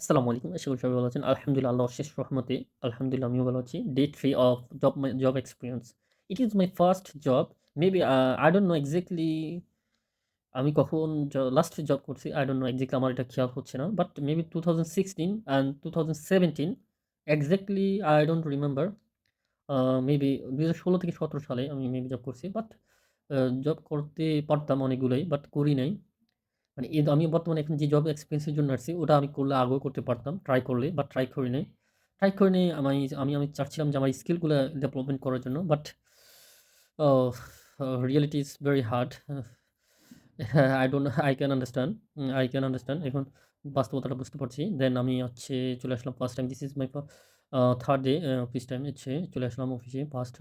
আসসালামু আলাইকুম। আশা করি সবাই ভালো আছেন। আলহামদুলিল্লাহ আল্লাহর অশেষ রহমতে আলহামদুলিল্লাহ আমিও ভালো আছি। Day 3 of job job experience. It is my first job. Maybe uh, I don't know exactly আমি কখন লাস্ট জব করছি আই don't নো exactly আমার এটা খেয়াল হচ্ছে না। But maybe 2016 and 2017 exactly I don't remember. Uh maybe 2016 থেকে 17 সালে আমি মেবি জব করছি। বাট জব করতে পারতাম অনেকগুলোই বাট করি নাই। মানে এদ আমি বর্তমানে এখন যে জব এক্সপিরিয়েন্সের জন্য আসছি, ওটা আমি করলে আগেও করতে পারতাম ট্রাই করলে, বাট ট্রাই করি নাই। ট্রাই করি নাই আমি আমি আমি চাচ্ছিলাম যে আমার স্কিলগুলো ডেভেলপমেন্ট করার জন্য। But reality is very hard. I don't I can understand. Um I can এখন বাস্তবতাটা বুঝতে পারছি। দেন আমি হচ্ছে চলে আসলাম first time this is my 3rd day office time হচ্ছে চলে আসলাম অফিসে ফার্স্ট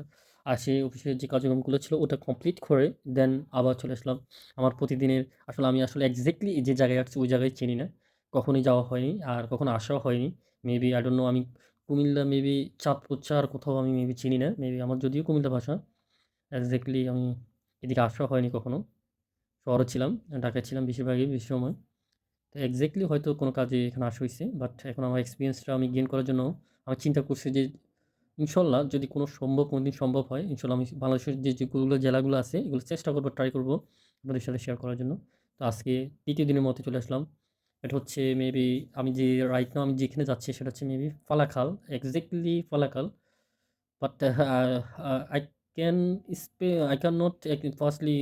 আসে অফিসের যে কার্যক্রমগুলো ছিল ওটা কমপ্লিট করে দেন আবার চলে আসলাম। আমার প্রতিদিনের আসলে আমি আসলে এক্সাক্টলি যে জায়গায় আসছি ওই জায়গায় চিনি না। কখনোই যাওয়া হয়নি আর কখনো আসাও হয়নি। মেবি আই don't know আমি কুমিল্লা মেবি চাঁদপুর ছাড়া আর কোথাও আমি মেবি চিনি না। মেবি আমার যদিও কুমিল্লা ভাষা। এক্সাক্টলি আমি এদিকে আসাও হয়নি কখনো। শহরে ছিলাম, ঢাকায় ছিলাম বেশিরভাগই বেশি সময়। তো এক্সাক্টলি হয়তো কোনো কাজে এখানে আসা হইছে। বাট এখন আমার এক্সপেরিয়েন্সটা আমি গেইন করার জন্য আমি চিন্তা করছি যে ইনশাল্লাহ যদি কোনো সম্ভব কোনো দিন সম্ভব হয়, ইনশাল্লাহ আমি বাংলাদেশের যে যেগুলো জেলাগুলো আছে এগুলো চেষ্টা করব ট্রাই করব আপনাদের সাথে শেয়ার করার জন্য। তো আজকে ৩য় দিনের মতো চলে আসলাম। এটা হচ্ছে মেবি আমি যে রাইট নাও আমি যেখানে যাচ্ছি সেটা হচ্ছে maybe Falakhal. Exactly Falakhal. But uh uh I can spe I cannot এক firstly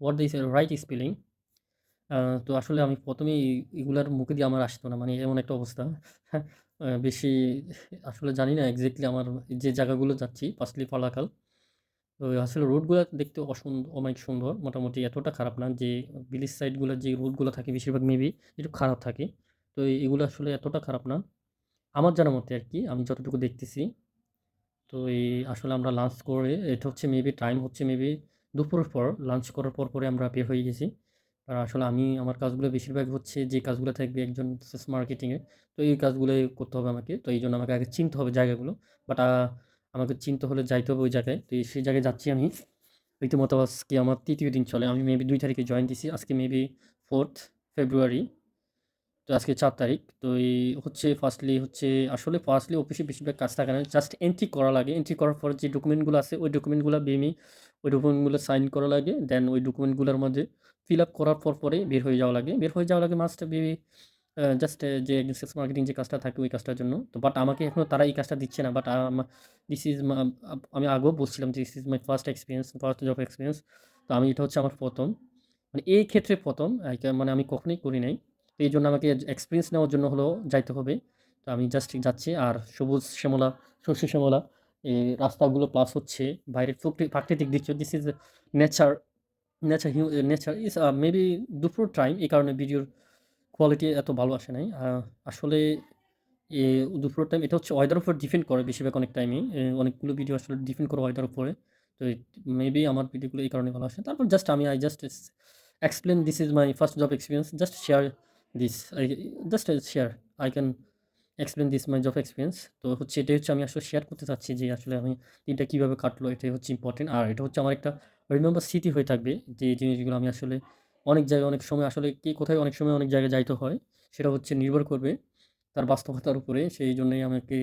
what is right spelling. তো আসলে আমি ১ম এই এগুলার মুখে দিয়ে আমার আসতো না। মানে এমন একটা অবস্থা। বেশি আসলে জানি না এক্সাক্টলি আমার যে জায়গাগুলো যাচ্ছি ফার্স্টলি ফালাখাল। তো আসলে রোডগুলা দেখতে অসুন অনেক সুন্দর। মোটামুটি এতটা খারাপ না যে ভিলেজ সাইডগুলা যে রোডগুলা থাকে বেশিরভাগ মেবি একটু খারাপ থাকে। তো এগুলো আসলে এতটা খারাপ না। আমার জানা মতে আর কি আমি যতটুকু দেখতেছি। তো এই আসলে আমরা লাঞ্চ করে এটা হচ্ছে মেবি টাইম হচ্ছে মেবি দুপুরের পর লাঞ্চ করার পর, পরে আমরা বের হয়ে গেছি। আর আসলে আমি, আমার কাজগুলো বেশিরভাগ হচ্ছে যে কাজগুলো থাকবে একজন মার্কেটিংয়ে তো এই কাজগুলো করতে হবে আমাকে। তো এই জন্য আমাকে আগে চিনতে হবে জায়গাগুলো। বাট আমাকে চিনতে হলে যাইতে হবে ওই জায়গায়। তো সেই জায়গায় যাচ্ছি আমি। রীতিমতো আজকে আমার তৃতীয় দিন চলে। আমি মেবি দুই তারিখে জয়েন দিছি। আজকে মেবি ফোর্থ ফেব্রুয়ারি। তো আজকে চার তারিখ। তো এই হচ্ছে ফার্স্টলি হচ্ছে আসলে ফার্স্টলি অফিসে বেশিরভাগ কাজ থাকে না। জাস্ট এন্ট্রি করা লাগে। এন্ট্রি করার পর যে ডকুমেন্টগুলো আছে ওই ডকুমেন্টগুলো বেমি ওই ডকুমেন্টগুলো সাইন করা লাগে। দেন ওই ডকুমেন্টগুলোর মধ্যে ফিল আপ করার পর, পরে বের হয়ে যাওয়া লাগে। বের হয়ে যাওয়া লাগে মাস্ট বেবি জাস্ট যে সেলস মার্কেটিং যে কাজটা থাকে ওই কাজটার জন্য। তো বাট আমাকে এখনও তারা এই কাজটা দিচ্ছে না। বাট দিস মা আমি আগেও বলছিলাম this is my first experience first job experience তো আমি এটা হচ্ছে আমার প্রথম মানে এই ক্ষেত্রে প্রথম মানে আমি কখনোই করি নাই। তো এই জন্য আমাকে এক্সপিরিয়েন্স নেওয়ার জন্য হলো যাইতে হবে। তো আমি জাস্ট যাচ্ছি আর সবুজ শ্যামলা, শস্য শ্যামলা এই রাস্তাগুলো প্লাস হচ্ছে বাইরের প্রাকৃতিক দৃশ্য this is nature, nature Hugh nature uh maybe দুপুর টাইম এই কারণে ভিডিওর কোয়ালিটি এত ভালো আসে নাই। আসলে এ দুপুরের টাইম এটা হচ্ছে ওয়েদার উপর ডিপেন্ড করে বেশিরভাগ অনেক টাইমেই। এ অনেকগুলো ভিডিও আসলে ডিপেন্ড করে ওয়েদার উপরে। তো মেবি আমার ভিডিওগুলো এই কারণে ভালো আসে। তারপর জাস্ট আমি I just explain this is my first job experience just share this just share. I can explain this my job experience. তো হচ্ছে এটাই হচ্ছে আমি আসলে শেয়ার করতে চাচ্ছি যে আসলে আমি দিনটা কীভাবে কাটলো, এটাই হচ্ছে ইম্পোর্টেন্ট। আর এটা হচ্ছে আমার একটা রিমেম্বার স্মৃতি হয়ে থাকবে। যে জিনিসগুলো আমি আসলে অনেক জায়গায়, অনেক সময় আসলে কে কোথায় অনেক সময় অনেক জায়গায় যাইতে হয়। সেটা হচ্ছে নির্ভর করবে তার বাস্তবতার উপরে। সেইজন্যই আমাকে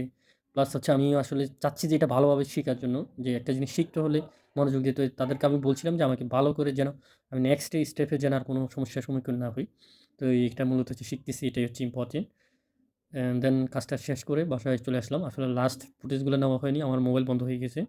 প্লাস হচ্ছে আমি আসলে চাচ্ছি যে এটা ভালোভাবে শিখার জন্য। যে একটা জিনিস শিখতে হলে মনোযোগ দিতে। তাদেরকে আমি বলছিলাম যে আমাকে ভালো করে যেন আমি নেক্সট স্টেপে যেন আর কোনো সমস্যার সম্মুখীন না হই। তো এটা মূলত হচ্ছে শিখতেছি, এটাই হচ্ছে ইম্পর্টেন্ট দেন কাজটা শেষ করে বাসায় চলে আসলাম। আসলে লাস্ট ফুটেজগুলো নেওয়া হয়নি। আমার মোবাইল বন্ধ হয়ে গেছে।